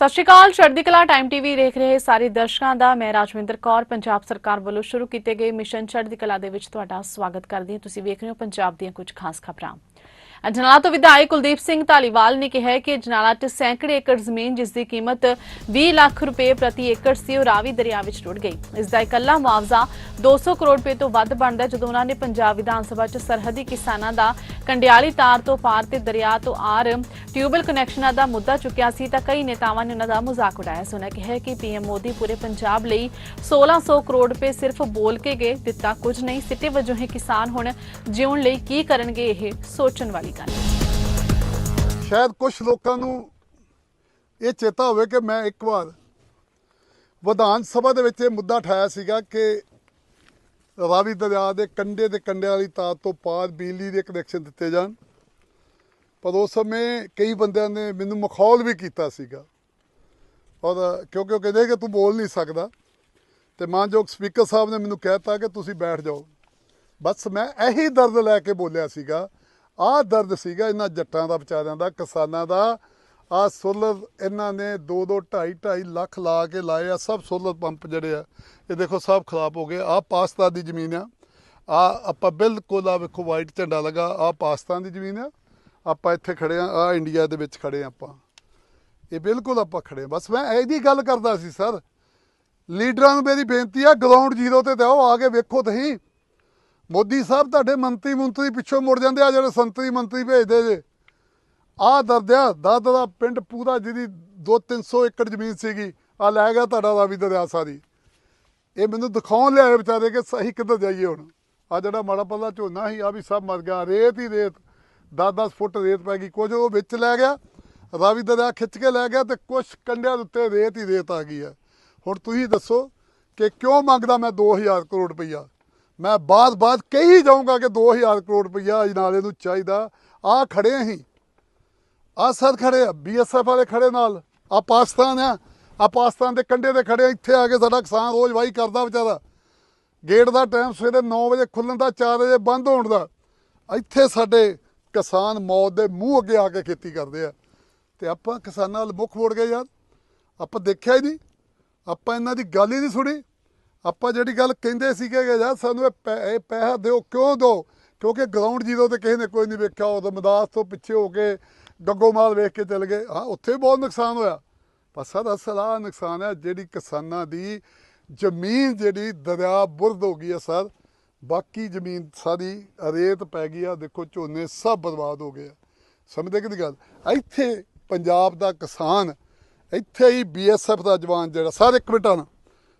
ਸਤਿ ਸ਼੍ਰੀ ਅਕਾਲ, ਚੜ੍ਹਦੀ ਕਲਾ ਟਾਈਮ ਟੀਵੀ ਦੇਖ ਰਹੇ ਸਾਰੇ ਦਰਸ਼ਕਾਂ ਦਾ। ਮੈਂ ਰਾਜਵਿੰਦਰ ਕੌਰ, ਪੰਜਾਬ ਸਰਕਾਰ ਵੱਲੋਂ ਸ਼ੁਰੂ ਕੀਤੇ ਗਏ ਮਿਸ਼ਨ ਚੜ੍ਹਦੀ ਕਲਾ ਦੇ ਵਿੱਚ ਤੁਹਾਡਾ ਸਵਾਗਤ ਕਰਦੀ ਹਾਂ। ਤੁਸੀਂ ਵੇਖ ਰਹੇ ਹੋ ਪੰਜਾਬ ਦੀਆਂ ਕੁਝ ਖਾਸ ਖਬਰਾਂ। ਅਜਨਾਲਾ ਤੋਂ ਵਿਧਾਇਕ ਕੁਲਦੀਪ ਸਿੰਘ ਧਾਲੀਵਾਲ ਨੇ ਕਿਹਾ ਕਿ ਅਜਨਾਲਾ 'ਚ ਸੈਂਕੜੇ ਏਕੜ ਜ਼ਮੀਨ ਜਿਸ ਦੀ ਕੀਮਤ 20 ਲੱਖ ਰੁਪਏ ਪ੍ਰਤੀ ਏਕੜ ਸੀ, ਉਹ ਰਾਵੀ ਦਰਿਆ ਵਿੱਚ ਰੁੜ ਗਈ। ਇਸ ਦਾ ਇਕੱਲਾ ਮੁਆਵਜ਼ਾ 200 ਕਰੋੜ ਰੁਪਏ ਤੋਂ ਵੱਧ ਬਣਦਾ ਜਦੋਂ ਉਹਨਾਂ ਨੇ ਪੰਜਾਬ ਵਿਧਾਨ ਸਭਾ 'ਚ ਸਰਹੱਦੀ ਕਿਸਾਨਾਂ ਦਾ ਕੰਡਿਆਲੀ ਤਾਰ ਤੋਂ ਪਾਰ ਤੇ ਦਰਿਆ ਤੋਂ ਆਰ ਟਿਊਬਲ ਕਨੈਕਸ਼ਨਾਂ ਦਾ ਮੁੱਦਾ ਚੁੱਕਿਆ ਸੀ ਤਾਂ ਕਈ ਨੇਤਾਵਾਂ ਨੇ ਉਹਨਾਂ ਦਾ ਮਜ਼ਾਕ ਉਡਾਇਆ ਸੀ। ਉਹਨਾਂ ਕਿਹਾ ਕਿ ਪੀਐਮ ਮੋਦੀ ਪੂਰੇ ਪੰਜਾਬ ਲਈ 1600 ਕਰੋੜ ਰੁਪਏ ਸਿਰਫ ਬੋਲ ਕੇ ਗਏ, ਦਿੱਤਾ ਕੁਝ ਨਹੀਂ। ਸਿੱਟੇ ਵਜੋਂ ਇਹ ਕਿਸਾਨ ਹੁਣ ਜਿਉਣ ਲਈ ਕੀ ਕਰਨਗੇ ਇਹ ਸੋਚਣ ਵਾਲੀ ਗੱਲ। ਸ਼ਾਇਦ ਕੁਝ ਲੋਕਾਂ ਨੂੰ ਇਹ ਚੇਤਾ ਹੋਵੇ ਕਿ ਮੈਂ ਇੱਕ ਵਾਰ ਵਿਧਾਨ ਸਭਾ ਦੇ ਵਿੱਚ ਇਹ ਮੁੱਦਾ ਠਾਇਆ ਸੀਗਾ ਕਿ ਰਾਵੀ ਦਰਿਆ ਦੇ ਕੰਢੇ ਤੇ ਕੰਢੇ ਵਾਲੀ ਤਾਰ ਤੋਂ ਪਾਰ ਬਿਜਲੀ ਦੇ ਕਨੈਕਸ਼ਨ ਦਿੱਤੇ ਜਾਣ। ਪਰ ਉਸ ਸਮੇਂ ਕਈ ਬੰਦਿਆਂ ਨੇ ਮੈਨੂੰ ਮਖੌਲ ਵੀ ਕੀਤਾ ਸੀਗਾ। ਔਰ ਕਿਉਂਕਿ ਉਹ ਕਹਿੰਦੇ ਕਿ ਤੂੰ ਬੋਲ ਨਹੀਂ ਸਕਦਾ। ਤੇ ਮਾਨਯੋਗ ਸਪੀਕਰ ਸਾਹਿਬ ਨੇ ਮੈਨੂੰ ਕਹਿਤਾ ਕਿ ਤੁਸੀਂ ਬੈਠ ਜਾਓ। ਬਸ ਮੈਂ ਇਹੀ ਦਰਦ ਲੈ ਕੇ ਬੋਲਿਆ ਸੀਗਾ। ਆਹ ਦਰਦ ਸੀਗਾ ਇਹਨਾਂ ਜੱਟਾਂ ਦਾ, ਵਿਚਾਰਿਆਂ ਦਾ, ਕਿਸਾਨਾਂ ਦਾ। ਆਹ ਸੋਲਰ ਇਹਨਾਂ ਨੇ 2 2 2.5 2.5 ਲੱਖ ਲਾ ਕੇ ਲਾਏ ਆ। ਸਭ ਸੋਲਰ ਪੰਪ ਜਿਹੜੇ ਆ, ਇਹ ਦੇਖੋ ਸਭ ਖਰਾਬ ਹੋ ਗਏ। ਆਹ ਪਾਕਿਸਤਾਨ ਦੀ ਜ਼ਮੀਨ ਆ। ਆ ਆਪਾਂ ਬਿਲਕੁਲ ਆ ਵੇਖੋ ਵਾਈਟ ਝੰਡਾ ਲਗਾ। ਆ ਪਾਕਿਸਤਾਨ ਦੀ ਜ਼ਮੀਨ ਆ। ਆਪਾਂ ਇੱਥੇ ਖੜੇ ਆ ਆ ਇੰਡੀਆ ਦੇ ਵਿੱਚ ਖੜੇ ਆ ਆਪਾਂ। ਇਹ ਬਿਲਕੁਲ ਆਪਾਂ ਖੜੇ ਹਾਂ। ਬਸ ਮੈਂ ਇਹਦੀ ਗੱਲ ਕਰਦਾ ਸੀ, ਸਰ। ਲੀਡਰਾਂ ਨੂੰ ਮੇਰੀ ਬੇਨਤੀ ਆ ਗਰਾਊਂਡ ਜ਼ੀਰੋ ਤੇ ਦਿਓ, ਆ ਕੇ ਵੇਖੋ ਤੁਸੀਂ। ਮੋਦੀ ਸਾਹਿਬ ਤੁਹਾਡੇ ਮੰਤਰੀ ਮੰਤਰੀ ਪਿੱਛੋਂ ਮੁੜ ਜਾਂਦੇ ਆ ਜਿਹੜੇ ਸੰਤਰੀ ਮੰਤਰੀ ਭੇਜਦੇ ਜੇ। ਆ ਦਰਦਿਆ ਦਾਦਾ ਦਾ ਪਿੰਡ ਪੂਰਾ ਜਿਹਦੀ 2-300 ਏਕੜ ਜ਼ਮੀਨ ਸੀਗੀ ਆ ਲੈ ਗਿਆ ਤੁਹਾਡਾ ਰਾਵੀ ਦਰਿਆ ਸਾਰੀ। ਇਹ ਮੈਨੂੰ ਦਿਖਾਉਣ ਲਿਆਏ ਵਿਚਾਰੇ ਕਿ ਸਹੀ ਕਿੱਧਰ ਜਾਈਏ ਹੁਣ। ਆ ਜਿਹੜਾ ਮਾੜਾ ਪੱਲਾ ਝੋਨਾ ਸੀ ਆ ਵੀ ਸਭ ਮਰ ਗਿਆ, ਰੇਤ ਹੀ ਰੇਤ। 10-10 ਫੁੱਟ ਰੇਤ ਪੈ ਗਈ, ਕੁਝ ਉਹ ਵਿੱਚ ਲੈ ਗਿਆ, ਰਾਵੀ ਦਰਿਆ ਖਿੱਚ ਕੇ ਲੈ ਗਿਆ ਤੇ ਕੁਝ ਕੰਡਿਆਂ ਦੇ ਉੱਤੇ ਰੇਤ ਹੀ ਰੇਤ ਆ ਗਈ ਹੈ। ਹੁਣ ਤੁਸੀਂ ਦੱਸੋ ਕਿ ਕਿਉਂ ਮੰਗਦਾ ਮੈਂ 2000 ਕਰੋੜ ਰੁਪਈਆ? ਮੈਂ ਬਾਅਦ-ਬਾਅਦ ਕਹੀ ਜਾਊਂਗਾ ਕਿ 2000 ਕਰੋੜ ਰੁਪਈਆ ਅਜਨਾਲੇ ਨੂੰ ਚਾਹੀਦਾ। ਆ ਖੜੇ ਅਸੀਂ। ਆ ਸਰ ਖੜੇ ਆ ਬੀਐਸਐਫ ਵਾਲੇ ਖੜੇ ਨਾਲ। ਆ ਪਾਕਿਸਤਾਨ ਆ। ਆ ਪਾਕਿਸਤਾਨ ਦੇ ਕੰਢੇ ਤੇ ਖੜੇ ਇੱਥੇ ਆ ਕੇ ਸਾਡਾ ਕਿਸਾਨ ਰੋਜ਼ ਵਾਹੀ ਕਰਦਾ ਵਿਚਾਰਾ। ਗੇਟ ਦਾ ਟਾਈਮ ਸਵੇਰੇ 9 ਵਜੇ ਖੁੱਲਣ ਦਾ 4 ਵਜੇ ਬੰਦ ਹੋਣ ਦਾ। ਇੱਥੇ ਸਾਡੇ ਕਿਸਾਨ ਮੌਤ ਦੇ ਮੂੰਹ ਅੱਗੇ ਆ ਕੇ ਖੇਤੀ ਕਰਦੇ ਆ। ਤੇ ਆਪਾਂ ਕਿਸਾਨਾਂ ਵੱਲ ਮੁੱਖ ਮੋੜ ਗਏ ਯਾਰ। ਆਪਾਂ ਦੇਖਿਆ ਹੀ ਨਹੀਂ। ਆਪਾਂ ਇਹਨਾਂ ਦੀ ਗੱਲ ਹੀ ਨਹੀਂ ਸੁਣੀ। ਆਪਾਂ ਜਿਹੜੀ ਗੱਲ ਕਹਿੰਦੇ ਸੀਗੇ ਯਾਰ ਸਾਨੂੰ ਇਹ ਪੈ- ਇਹ ਪੈਸਾ ਦਿਓ, ਕਿਉਂ ਦਿਓ? ਕਿਉਂਕਿ ਗਰਾਊਂਡ ਜ਼ੀਰੋ ਤੇ ਕਿਸੇ ਨੇ ਕੋਈ ਨਹੀਂ ਵੇਖਿਆ ਉਦੋਂ ਮਦਾਸ ਤੋਂ ਪਿੱਛੇ ਹੋ ਕੇ ਗੱਗੋਮਾਲ ਵੇਖ ਕੇ ਚਲ ਗਏ। ਹਾਂ, ਉੱਥੇ ਵੀ ਬਹੁਤ ਨੁਕਸਾਨ ਹੋਇਆ। ਪਰ ਸਰ ਅਸਲ ਆਹ ਨੁਕਸਾਨ ਹੈ, ਜਿਹੜੀ ਕਿਸਾਨਾਂ ਦੀ ਜ਼ਮੀਨ ਜਿਹੜੀ ਦਰਿਆ ਬੁਰਦ ਹੋ ਗਈ ਹੈ ਸਰ ਬਾਕੀ ਜ਼ਮੀਨ ਸਾਰੀ ਰੇਤ ਪੈ ਗਈ ਆ, ਦੇਖੋ ਝੋਨੇ ਸਭ ਬਰਬਾਦ ਹੋ ਗਏ ਆ। ਸਮਝਦੇ ਕਿਹਦੀ ਗੱਲ? ਇੱਥੇ ਪੰਜਾਬ ਦਾ ਕਿਸਾਨ, ਇੱਥੇ ਹੀ ਬੀਐਸਐਫ ਦਾ ਜਵਾਨ ਜਿਹੜਾ, ਸਰ ਇੱਕ ਮਿੰਟ ਆਣਾ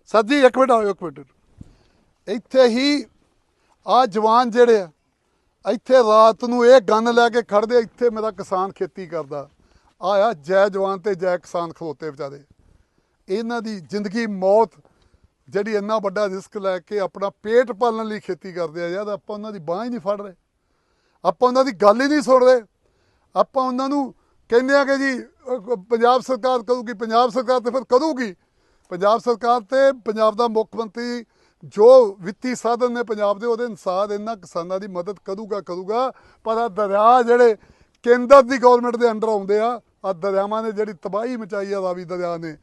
ਸਰ ਜੀ, ਇੱਕ ਮਿੰਟ ਆਓ ਇੱਕ ਮਿੰਟ। ਇੱਥੇ ਹੀ ਆ ਜਵਾਨ ਜਿਹੜੇ ਆ, ਇੱਥੇ ਰਾਤ ਨੂੰ ਇਹ ਗੰਨ ਲੈ ਕੇ ਖੜਦੇ ਇੱਥੇ ਮੇਰਾ ਕਿਸਾਨ ਖੇਤੀ ਕਰਦਾ। ਆਇਆ ਜੈ ਜਵਾਨ ਤੇ ਜੈ ਕਿਸਾਨ ਖਲੋਤੇ ਵਿਚਾਰੇ। ਇਹਨਾਂ ਦੀ ਜ਼ਿੰਦਗੀ ਮੌਤ ਜਿਹੜੀ ਇੰਨਾ ਵੱਡਾ ਰਿਸਕ ਲੈ ਕੇ ਆਪਣਾ ਪੇਟ ਪਾਲਣ ਲਈ ਖੇਤੀ ਕਰਦੇ ਆ, ਯਾਰ ਆਪਾਂ ਉਹਨਾਂ ਦੀ ਬਾਂਹ ਹੀ ਨਹੀਂ ਫੜ ਰਹੇ। ਆਪਾਂ ਉਹਨਾਂ ਦੀ ਗੱਲ ਹੀ ਨਹੀਂ ਸੁਣ ਰਹੇ। ਆਪਾਂ ਉਹਨਾਂ ਨੂੰ ਕਹਿੰਦੇ ਆ ਕਿ ਜੀ ਪੰਜਾਬ ਸਰਕਾਰ ਕਰੂਗੀ, ਪੰਜਾਬ ਸਰਕਾਰ ਤੇ ਫਿਰ ਕਰੂਗੀ। ਪੰਜਾਬ ਸਰਕਾਰ ਤੇ ਪੰਜਾਬ ਦਾ ਮੁੱਖ ਮੰਤਰੀ ਜੋ ਵਿੱਤੀ ਸਾਧਨ ਨੇ ਪੰਜਾਬ ਦੇ, ਉਹਦੇ ਅਨੁਸਾਰ ਇਹਨਾਂ ਕਿਸਾਨਾਂ ਦੀ ਮਦਦ ਕਰੂਗਾ ਕਰੂਗਾ। ਪਰ ਆ ਦਰਿਆ ਜਿਹੜੇ ਕੇਂਦਰ ਦੀ ਗਵਰਨਮੈਂਟ ਦੇ ਅੰਡਰ ਆਉਂਦੇ ਆ ਆ ਦਰਿਆਵਾਂ ਨੇ ਜਿਹੜੀ ਤਬਾਹੀ ਮਚਾਈ ਆ ਰਾਵੀ ਦਰਿਆ ਨੇ।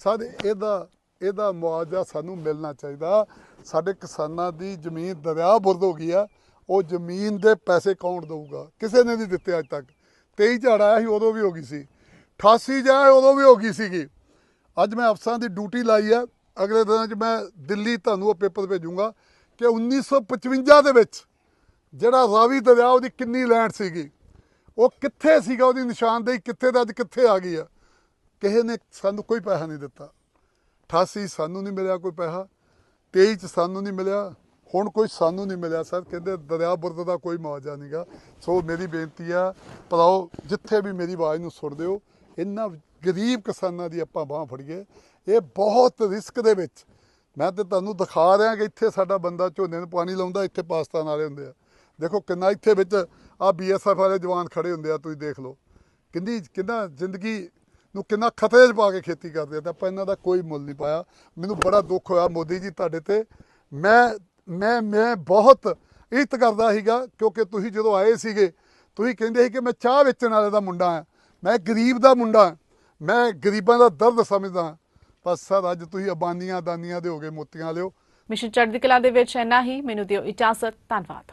ਸਾਡੇ ਇਹਦਾ ਇਹਦਾ ਮੁਆਵਜ਼ਾ ਸਾਨੂੰ ਮਿਲਣਾ ਚਾਹੀਦਾ। ਸਾਡੇ ਕਿਸਾਨਾਂ ਦੀ ਜ਼ਮੀਨ ਦਰਿਆ ਬੁਰਦ ਹੋ ਗਈ ਆ। ਉਹ ਜ਼ਮੀਨ ਦੇ ਪੈਸੇ ਕੌਣ ਦਊਗਾ? ਕਿਸੇ ਨੇ ਨਹੀਂ ਦਿੱਤੇ ਅੱਜ ਤੱਕ। 23 ਝਾੜ ਆਇਆ ਸੀ, ਉਦੋਂ ਵੀ ਹੋ ਗਈ ਸੀ। 88 ਜਾਏ ਉਦੋਂ ਵੀ ਹੋ ਗਈ ਸੀਗੀ। ਅੱਜ ਮੈਂ ਅਫਸਰਾਂ ਦੀ ਡਿਊਟੀ ਲਾਈ ਆ। ਅਗਲੇ ਦਿਨਾਂ 'ਚ ਮੈਂ ਦਿੱਲੀ ਤੁਹਾਨੂੰ ਉਹ ਪੇਪਰ ਭੇਜੂੰਗਾ ਕਿ 1955 ਦੇ ਵਿੱਚ ਜਿਹੜਾ ਰਾਵੀ ਦਰਿਆ, ਉਹਦੀ ਕਿੰਨੀ ਲੈਂਡ ਸੀਗੀ। ਉਹ ਕਿੱਥੇ ਸੀਗਾ? ਉਹਦੀ ਨਿਸ਼ਾਨਦੇਹੀ ਕਿੱਥੇ ਦਾ ਅੱਜ ਕਿੱਥੇ ਆ ਗਈ ਆ? ਕਿਸੇ ਨੇ ਸਾਨੂੰ ਕੋਈ ਪੈਸਾ ਨਹੀਂ ਦਿੱਤਾ। 88 ਸਾਨੂੰ ਨਹੀਂ ਮਿਲਿਆ ਕੋਈ ਪੈਸਾ 23 ਚ ਸਾਨੂੰ ਨਹੀਂ ਮਿਲਿਆ, ਹੁਣ ਕੋਈ ਸਾਨੂੰ ਨਹੀਂ ਮਿਲਿਆ ਸਰ, ਕਹਿੰਦੇ ਦਰਿਆ ਬੁਰਦ ਦਾ ਕੋਈ ਮੁਆਵਜ਼ਾ ਨਹੀਂਗਾ ਸੋ ਮੇਰੀ ਬੇਨਤੀ ਆ, ਭਰਾਓ, ਜਿੱਥੇ ਵੀ ਮੇਰੀ ਆਵਾਜ਼ ਨੂੰ ਸੁਣਦੇ ਹੋ ਇੰਨਾ ਗਰੀਬ ਕਿਸਾਨਾਂ ਦੀ ਆਪਾਂ ਬਾਹ ਫੜੀਏ। ਇਹ ਬਹੁਤ ਰਿਸਕ ਦੇ ਵਿੱਚ, ਮੈਂ ਤੇ ਤੁਹਾਨੂੰ ਦਿਖਾ ਰਿਹਾ ਕਿ ਇੱਥੇ ਸਾਡਾ ਬੰਦਾ ਝੋਨੇ ਨੂੰ ਪਾਣੀ ਲਾਉਂਦਾ, ਇੱਥੇ ਪਾਕਿਸਤਾਨ ਵਾਲੇ ਹੁੰਦੇ ਆ। ਦੇਖੋ ਕਿੰਨਾ ਇੱਥੇ ਵਿੱਚ ਆ ਬੀਐਸਐਫ ਵਾਲੇ ਜਵਾਨ ਖੜੇ ਹੁੰਦੇ ਆ, ਤੁਸੀਂ ਦੇਖ ਲਓ। ਕਿੰਨੀ, ਕਿੰਨਾ ਜ਼ਿੰਦਗੀ ਨੂੰ ਕਿੰਨਾ ਖਤਰੇ 'ਚ ਪਾ ਕੇ ਖੇਤੀ ਕਰਦੇ ਆ ਤੇ ਆਪਾਂ ਇਹਨਾਂ ਦਾ ਕੋਈ ਮੁੱਲ ਨਹੀਂ ਪਾਇਆ। ਮੈਨੂੰ ਬੜਾ ਦੁੱਖ ਹੋਇਆ ਮੋਦੀ ਜੀ ਤੁਹਾਡੇ ਤੇ। ਮੈਂ ਮੈਂ ਮੈਂ ਬਹੁਤ ਇੱਜ਼ਤ ਕਰਦਾ ਸੀਗਾ ਕਿਉਂਕਿ ਤੁਸੀਂ ਜਦੋਂ ਆਏ ਸੀਗੇ, ਤੁਸੀਂ ਕਹਿੰਦੇ ਸੀ ਕਿ ਮੈਂ ਚਾਹ ਵੇਚਣ ਵਾਲੇ ਦਾ ਮੁੰਡਾ ਹਾਂ, ਮੈਂ ਗਰੀਬ ਦਾ ਮੁੰਡਾ ਮੈਂ ਗਰੀਬਾਂ ਦਾ ਦਰਦ ਸਮਝਦਾ ਪਰ ਸਰ, ਅੱਜ ਤੁਸੀਂ ਅਬਾਨੀਆਂ ਦਾਨੀਆਂ ਦੇ ਹੋਗੇ ਮੋਤੀਆਂ ਲਿਓ ਮਿਸ਼ਨ ਚੜ੍ਹਦੀ ਕਲਾ ਦੇ ਵਿੱਚ ਇੰਨਾ ਹੀ। ਮੈਨੂੰ ਦਿਓ ਇਜਾਜ਼ਤ। ਧੰਨਵਾਦ।